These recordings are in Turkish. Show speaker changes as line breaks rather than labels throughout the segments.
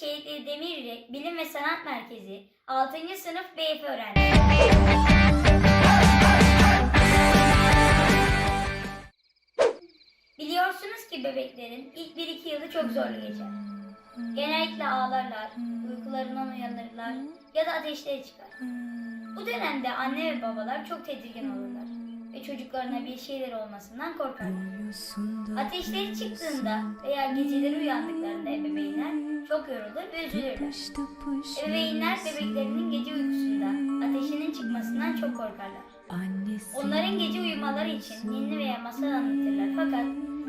Şehitli Demirli Bilim ve Sanat Merkezi 6. sınıf BF öğrencisi. Biliyorsunuz ki bebeklerin ilk 1-2 yılı çok zorlu geçer. Genellikle ağlarlar, uykularından uyanırlar ya da ateşleri çıkar. Bu dönemde anne ve babalar çok tedirgin olurlar çocuklarına bir şeyler olmasından korkarlar. Ateşleri çıktığında veya geceleri uyandıklarında ebeveynler çok yorulur ve üzülürler. Ebeveynler bebeklerinin gece uykusunda ateşinin çıkmasından çok korkarlar. Onların gece uyumaları için ninni veya masal anlatırlar fakat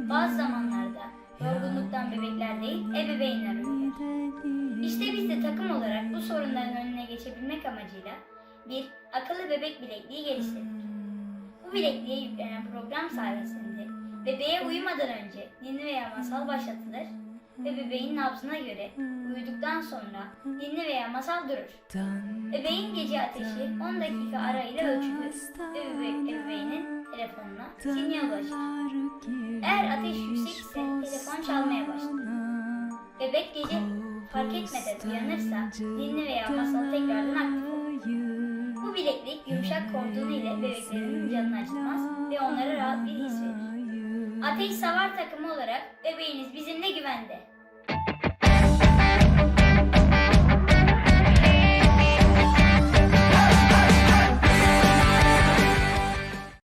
bazı zamanlarda yorgunluktan bebekler değil ebeveynler uyuyor. İşte biz de takım olarak bu sorunların önüne geçebilmek amacıyla bir akıllı bebek bilekliği geliştirdik. Bu bilekliğe yüklenen program sayesinde bebeğe uyumadan önce ninni veya masal başlatılır ve bebeğin nabzına göre uyuduktan sonra ninni veya masal durur. Bebeğin gece ateşi 10 dakika arayla ölçülür ve bebek ebeveynin telefonuna sinyal ulaşır. Eğer ateş yüksekse telefon çalmaya başlar. Bebek gece fark etmeden uyanırsa ninni veya masal ile bebeklerin canını acıtmaz ve onlara rahat bir his verir. Ateş savar takımı olarak bebeğiniz bizimle güvende.